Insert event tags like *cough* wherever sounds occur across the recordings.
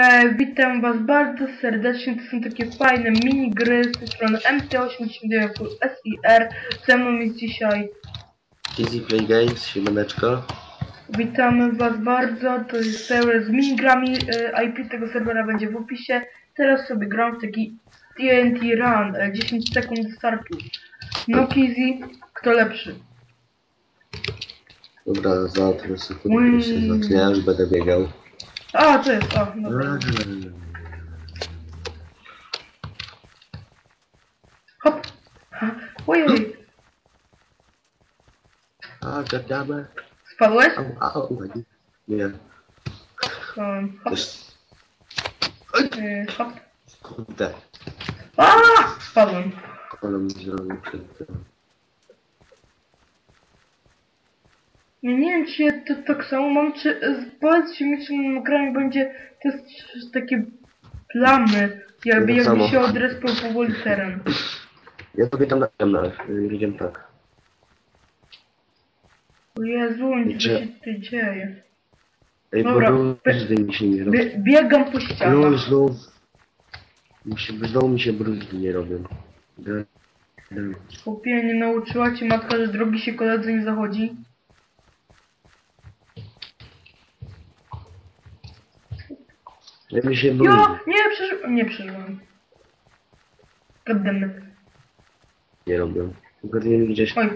Hej, witam was bardzo serdecznie, to są takie fajne mini gry z tej strony MT89 SIR, ze mną jest dzisiaj. Easy Play Games, siemaneczko. Witamy was bardzo, to jest serwer z minigrami, e, IP tego serwera będzie w opisie. Teraz sobie gram w taki TNT Run, e, 10 sekund do startu. No Kizzy, kto lepszy? Dobra, za tyle sekund Mm. mm. się zacznie, już będę biegał. A, to jest, o, dobra. Hop! Ojej, A, gadamy. spadłeś? Au, au. Nie, Um, hop, e, hop. Kurde, A, spadłem. ale mi zrobił przed tym. Nie, nie wiem, czy ja to tak samo mam, czy powiedzcie mi, czy na nagraniu będzie też takie plamy, jakby, Tak jakby samo. się odrespał powoli teren. Ja sobie tam dam na idziemy tak. O Jezu, nic się tutaj dzieje. Ej, Dobra, bo bruzdy mi się nie robią. Bie biegam po ścianach. znów... Mi się, znowu mi się bruzdy nie robią. Dam. Chłopie, nie nauczyła cię matka, że drogi się koledzy nie zachodzi? Ja mi się bruzdy Jo, nie, przeżyłem, nie przeżyłem. Goddammit. nie robią. Zgadnij gdzieś... Oj,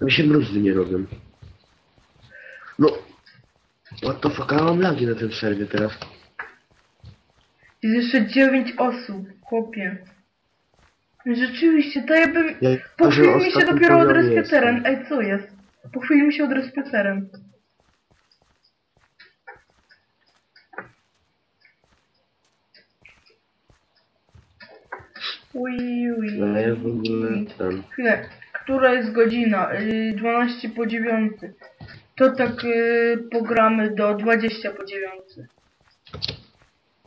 Mi się bruzdy nie robią. No... What the fuck, ja mam lagi na tym serwie teraz. jest jeszcze dziewięć osób, chłopie. Rzeczywiście, to ja bym... Ja, Po chwili mi się dopiero jestem. teren. Ej, co jest? Po chwili mi się odrespie teren. Ui, ui. No ja w ogóle ten... Chwilę, która jest godzina? Y, 12 po 9. To tak y, pogramy do 20 po 9.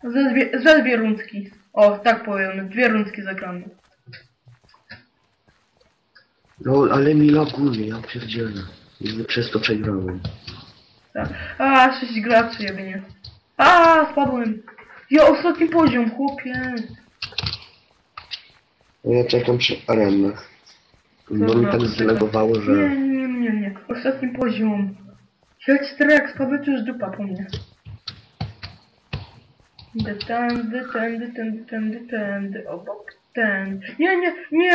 Ze dwie, ze dwie rundki. O, tak powiem, dwie rundki zagramy. No ale mi laguje, ja pierdzielę. I przez to przegrałem. Tak. A, 6 graczy jedynie. A, spadłem. Ja ostatni poziom, chłopie. Ja czekam przy arenach. Bo mi tak zlegowało, że... nie, nie, nie, nie. Ostatni poziom. Jak spadły, to już dupa po mnie. Idę tędy, tędy, tędy, tędy, tędy, obok, tędy. Nie, nie, nie!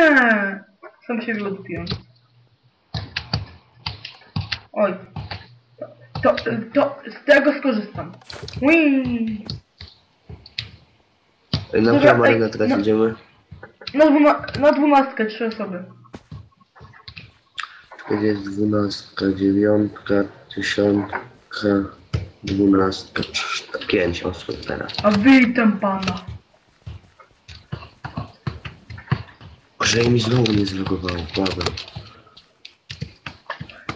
Sam siebie odbiłem. Oj. To, to, to z tego skorzystam. Ej, Na którą arenę teraz no- idziemy? Na, dwuma, na dwunastkę, trzy osoby. Kiedy jest dwunastka, dziewiątka, tysiączka, dwunastka, pięć osób teraz. A witam pana. Że mi znowu nie zlegowało, błagam.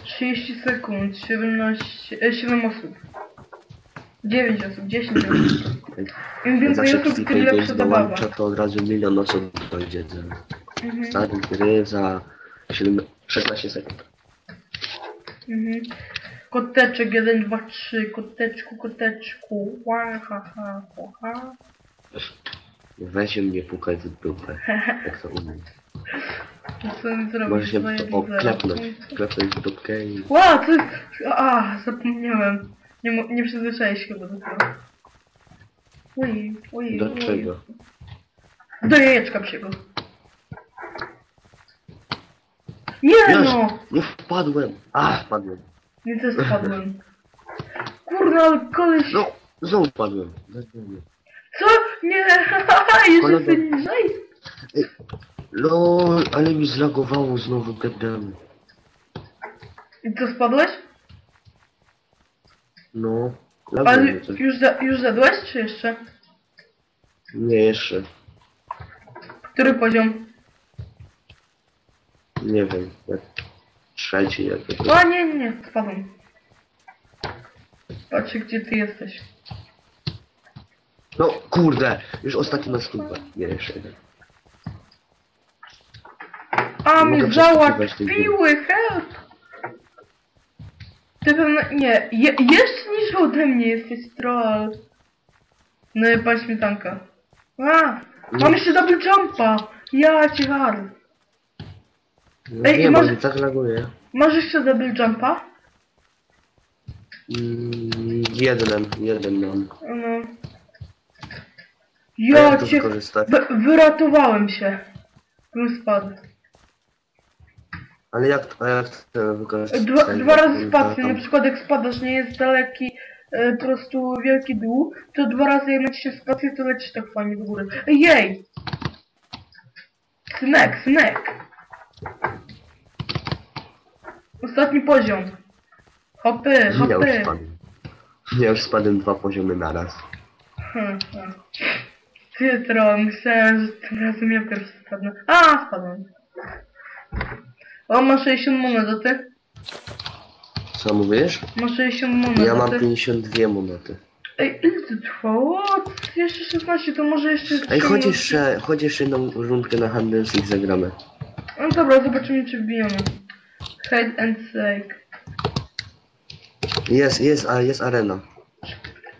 30 sekund, 17, e, 7 osób. 9 osób, 10 osób. Im więcej zawsze osób, tym lepsza zabawa. dołącza, to od razu milion osób dojdzie. Mhm, Stary gry za 7, 16 sekund. mhm. Koteczek 1, 2, 3, koteczku, koteczku. Ła, ha, ha, ha, ha. Weź mnie pukaj w dupę. *laughs* Jak to umiem. Co mi zrobić? Możesz się to o, widzę. klepnąć. W dupkę i... Ła, to jest... A, zapomniałem. Nie, mo- nie przyzwyczaiłeś chyba do tego. Oj, oj, Do oj. czego? Do jajeczka psiego. Nie Już! no! Nie wpadłem! A, wpadłem. Nie też spadłem. Kurna, ale koleś... No, znowu wpadłem. Co? Nie, *laughs* jeszcze Kolego. ty niżej? No, ale mi zlagowało znowu gadamy. I co, spadłeś? No, Ale laguje coś. już, za, już zadłeś, czy jeszcze? Nie, jeszcze. Który poziom? Nie wiem. Jak trzeci, jak O, nie, nie, nie, spadłem. Patrzę, gdzie ty jesteś. No, kurde! Już ostatni na stówę. Nie, jeszcze jeden. A, Mogę mnie przeskakiwać tej załatwiły, help! Ty pewno, nie, je, jeszcze niż ode mnie jesteś troll. No i pan śmietanka. A! Mam jeszcze double jumpa! Ja cię har. No Ej, nie, masz- może tak laguje. Masz jeszcze double jumpa? Mm, jeden, jeden mam. No. A Ja jak cię... wykorzystać? Wy- wyratowałem się. Bym spadł. Ale jak, a jak to wykorzystać? Dwa, dwa razy Tam- na przykład jak spadasz, nie jest daleki, e, po prostu wielki dół, to dwa razy jak naciśniesz spację, to lecisz tak fajnie do góry. Ej, Jej! Synek, synek! Ostatni poziom. Hopy, Ja już hopy. spadłem. Ja już spadłem dwa poziomy naraz. Hmm, hmm. Ty tron, myślałem, że tym razem ja pierwszy spadnę. A, spadłem. O, ma 60 monet, a ty? Co mówisz? Ma 60 monet, Ja mam ty? 52 monety. Ej, ile to trwało? Jeszcze 16, to może jeszcze... Ej, chodź jeszcze, chodź jeszcze jedną rundkę na handel i zagramy. No dobra, zobaczymy czy wbijamy. Hide and sake. Jest, jest, a jest arena.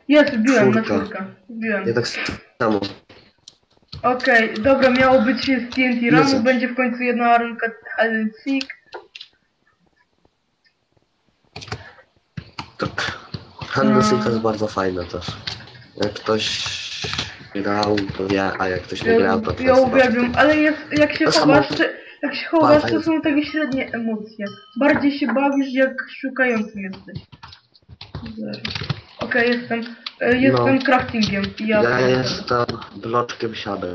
Jest, wbiłem na Czwórka. czwórkę. Wbiłem. Ja tak samo. Okej, dobra, miało być jest TNT Run, Jest. będzie w końcu jedna arenka hide and seek. Tak. Handel jest bardzo fajna też. Jak ktoś grał, to wie, a jak ktoś nie grał, to ja uwielbiam, ale jest, jak się samo- chowasz, czy, jak się chowasz, to są takie średnie emocje. Bardziej się bawisz, jak szukającym jesteś. Okej, jestem, e, jestem No. craftingiem. Ja, Ja jestem bloczkiem siadę.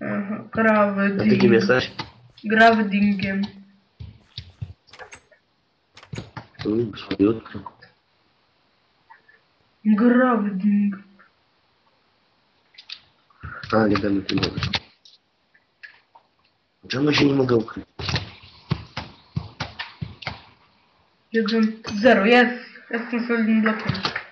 Aha, A ty kim jesteś? Gravdingiem. Mm, słabiutko. Gravding. A, nie będę tym mówił. Czemu się nie mogę ukryć? Jeden, zero, jest. Jestem solidnym blokiem. Ach!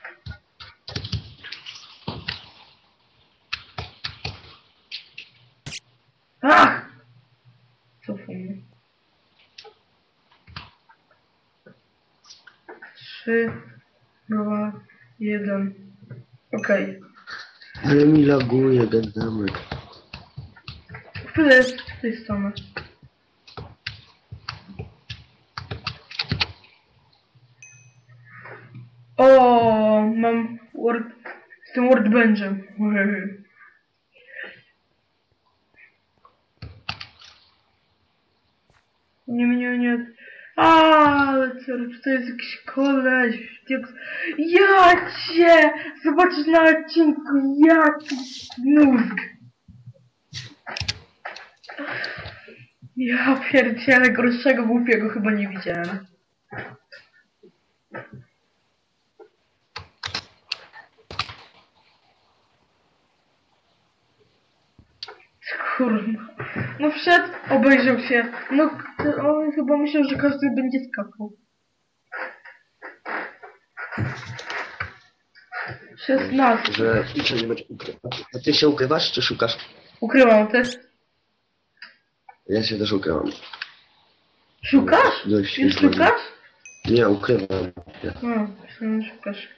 3, 2, 1. Okej. Ale mi laguje gadamy. Tyle jest z tej strony. O, mam word, z tym workbenchem. *laughs* Nie, nie, nie. Ale co, to jest jakiś koleś. Ja cię! Zobaczysz na odcinku, jaki mózg. Ja pierdzielę, gorszego głupiego chyba nie widziałem. Kurwa. No wszedł, obejrzał się. No, on chyba myślał, że każdy będzie skakał. 16. Że że nie będzie ukrywać. A ty się ukrywasz, czy szukasz? Ukrywam też. Ja się też ukrywam. Szukasz? Dość Już szukasz? Nie, ukrywam. się. No, myślałem, że szukasz.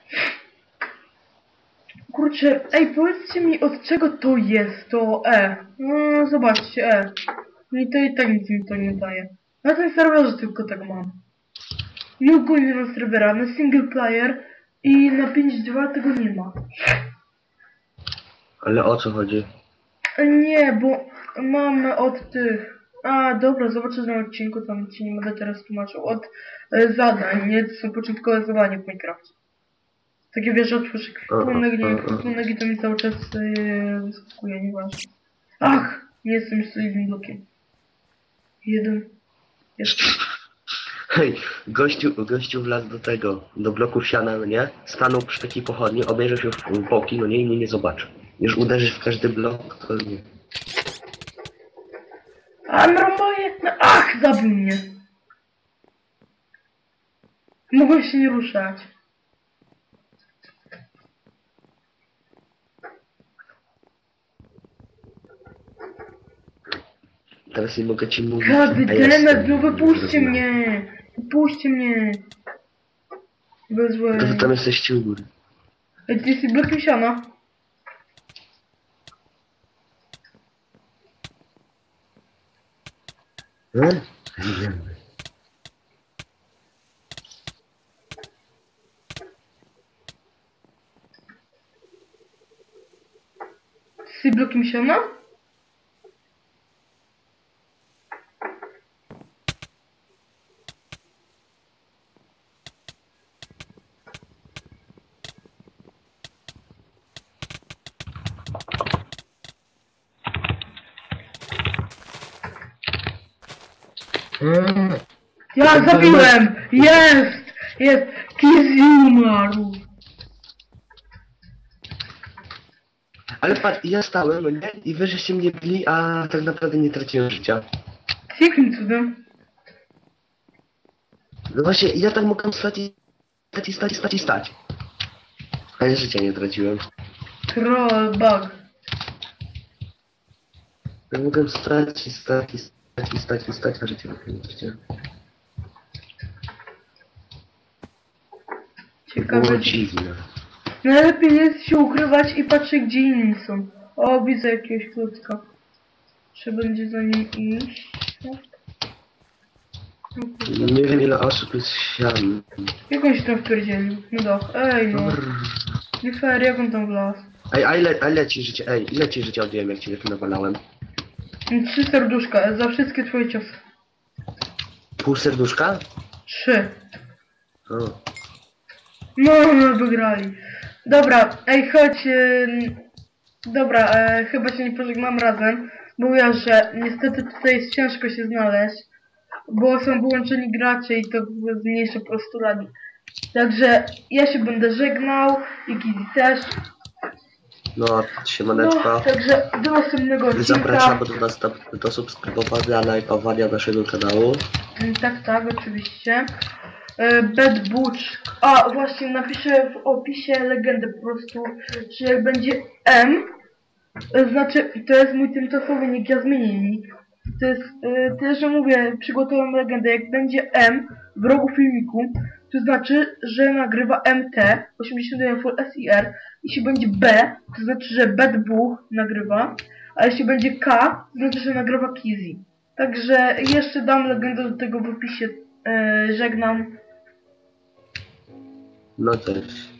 Kurczę, ej, powiedzcie mi od czego to jest, to E. No, zobaczcie, E. No i to i tak nic mi to nie daje. Na tym serwerze tylko tak mam. I ogólnie na serwera, na single player i na 5.2 tego nie ma. Ale o co chodzi? Nie, bo mamy od tych... A, dobra, zobaczę na odcinku, tam ci nie będę teraz tłumaczył. Od e, zadań, nie? To są początkowe zadania w Minecraft. Takie wiesz, otwórz ekwipunek, nie ekwipunek i to mi cały czas yy, wyskakuje, nieważne. Ach! Nie jestem już solidnym blokiem. Jeden. Jest. Hej, gościu, gościu wlazł do tego, do bloku siana, no nie? Stanął przy takiej pochodni, obejrzał się w boki, no nie, i mnie nie zobaczy. Już uderzysz w każdy blok, to nie. A moje... No, ach! Zabił mnie. Mogłem się nie ruszać. Teraz nie mogę ci mówić. Jestem. it, no wypuśćcie mnie! Wypuśćcie mnie! Bez To wy tam jesteście u góry. Ej, ty jesteś blokiem siana. Hmm? Wiemy. Ty jesteś blokiem siana? Hmm. Ja zabiłem! Jest! Jest! Kizzy umarł! Ale patrz, ja stałem, no nie? I wy żeście mnie bili, a tak naprawdę nie traciłem życia. Jakim cudem? No właśnie, ja tak mogłem stać i stać i stać i stać i stać. A ja życia nie traciłem. Troll bug. Ja mogłem stać i stać i stać stać stać, a życia nie traciłem. Ciekawe. Dziwne. Najlepiej jest się ukrywać i patrzeć gdzie inni są. O, widzę jakiegoś klocka. Trzeba będzie za nim iść. Nie wiem ile osób jest sian. Jak on się tam wpierdzielił? No doch. Ej no. Nie fair, jak on tam wlazł? Ej, a ile, a ile ci życia, ej, ile ci życia odjąłem jak cię nawalałem? Trzy serduszka, za wszystkie twoje ciosy. Pół serduszka? Trzy. O. No, no, wygrali. Dobra, ej, chodź. ym, dobra, e, chyba się nie pożegnam razem. Bo ja, że niestety tutaj jest ciężko się znaleźć. Bo są wyłączeni gracze i to zmniejsza po prostu lagi. Także ja się będę żegnał i Gizi też. No, No, siemaneczko. także do następnego odcinka. Zapraszamy do, nas, do subskrybowania, lajkowania naszego kanału. Mm, Tak, tak, oczywiście. E, Bad Butch. A, właśnie, napiszę w opisie legendę po prostu, że jak będzie M, e, znaczy, to jest mój tymczasowy nick, ja zmienię nick. To jest, tyle, że mówię, przygotowałem legendę, jak będzie M w rogu filmiku, to znaczy, że nagrywa MT, 81 Full SIR, jeśli będzie B, to znaczy, że Bad Buch nagrywa, a jeśli będzie K, to znaczy, że nagrywa Kizzy. Także jeszcze dam legendę do tego w opisie. E, żegnam. No też.